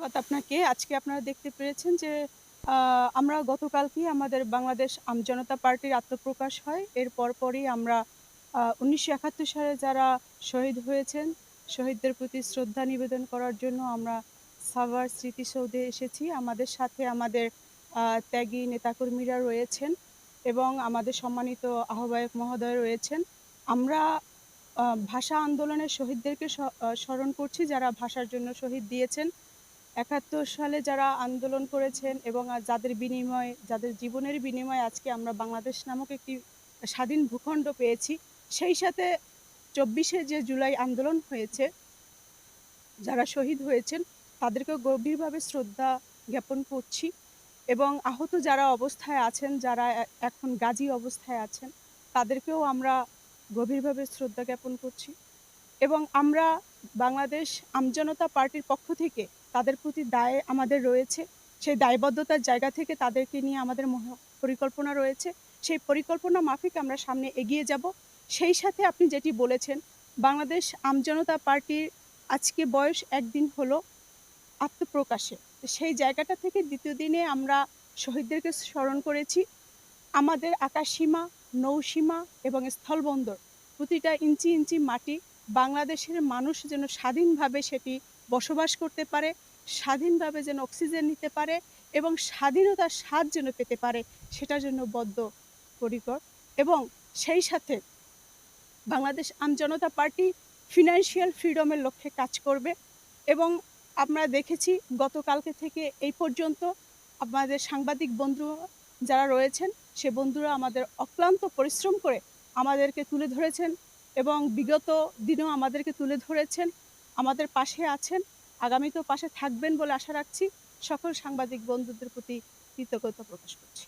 ধন্যবাদ আপনাকে। আজকে আপনারা দেখতে পেরেছেন যে আমরা গতকালকেই আমাদের বাংলাদেশ আমজনতা পার্টির আত্মপ্রকাশ হয়। এর পরপরই আমরা ১৯৭১ সালে যারা শহীদ হয়েছেন, শহীদদের প্রতি শ্রদ্ধা নিবেদন করার জন্য আমরা সাভার স্মৃতিসৌধে এসেছি। আমাদের সাথে আমাদের ত্যাগী নেতাকর্মীরা রয়েছেন এবং আমাদের সম্মানিত আহ্বায়ক মহোদয় রয়েছেন। আমরা ভাষা আন্দোলনের শহীদদেরকে স্মরণ করছি যারা ভাষার জন্য শহীদ দিয়েছেন। একাত্তর সালে যারা আন্দোলন করেছেন এবং যাদের বিনিময়ে, যাদের জীবনের বিনিময়ে আজকে আমরা বাংলাদেশ নামক একটি স্বাধীন ভূখণ্ড পেয়েছি, সেই সাথে চব্বিশে যে জুলাই আন্দোলন হয়েছে, যারা শহীদ হয়েছেন, তাদেরকেও গভীরভাবে শ্রদ্ধা জ্ঞাপন করছি এবং আহত যারা অবস্থায় আছেন, যারা এখন গাজী অবস্থায় আছেন, তাদেরকেও আমরা গভীরভাবে শ্রদ্ধা জ্ঞাপন করছি। এবং আমরা বাংলাদেশ আমজনতা পার্টির পক্ষ থেকে তাদের প্রতি দায় আমাদের রয়েছে। সেই দায়বদ্ধতার জায়গা থেকে তাদেরকে নিয়ে আমাদের পরিকল্পনা রয়েছে। সেই পরিকল্পনা মাফিক আমরা সামনে এগিয়ে যাব। সেই সাথে আপনি যেটি বলেছেন, বাংলাদেশ আমজনতা পার্টির আজকে বয়স একদিন হলো আত্মপ্রকাশে। সেই জায়গাটা থেকে দ্বিতীয় দিনে আমরা শহীদদেরকে স্মরণ করেছি। আমাদের আকাশসীমা, নৌসীমা এবং স্থলবন্দর প্রতিটা ইঞ্চি ইঞ্চি মাটি বাংলাদেশের মানুষ যেন স্বাধীনভাবে সেটি বসবাস করতে পারে, স্বাধীনভাবে যেন অক্সিজেন নিতে পারে এবং স্বাধীনতার স্বাদ যেন পেতে পারে, সেটার জন্য বদ্ধ পরিকর এবং সেই সাথে বাংলাদেশ আমজনতা পার্টি ফিনান্সিয়াল ফ্রিডমের লক্ষ্যে কাজ করবে এবং আমরা দেখেছি গতকালকে থেকে এই পর্যন্ত আমাদের সাংবাদিক বন্ধু যারা রয়েছেন, সে বন্ধুরা আমাদের অক্লান্ত পরিশ্রম করে আমাদেরকে তুলে ধরেছেন। এবং বিগত দিনও আমাদেরকে তুলে ধরেছেন, আমাদের পাশে আছেন, আগামীতেও পাশে থাকবেন বলে আশা রাখছি। সকল সাংবাদিক বন্ধুদের প্রতি কৃতজ্ঞতা প্রকাশ করছি।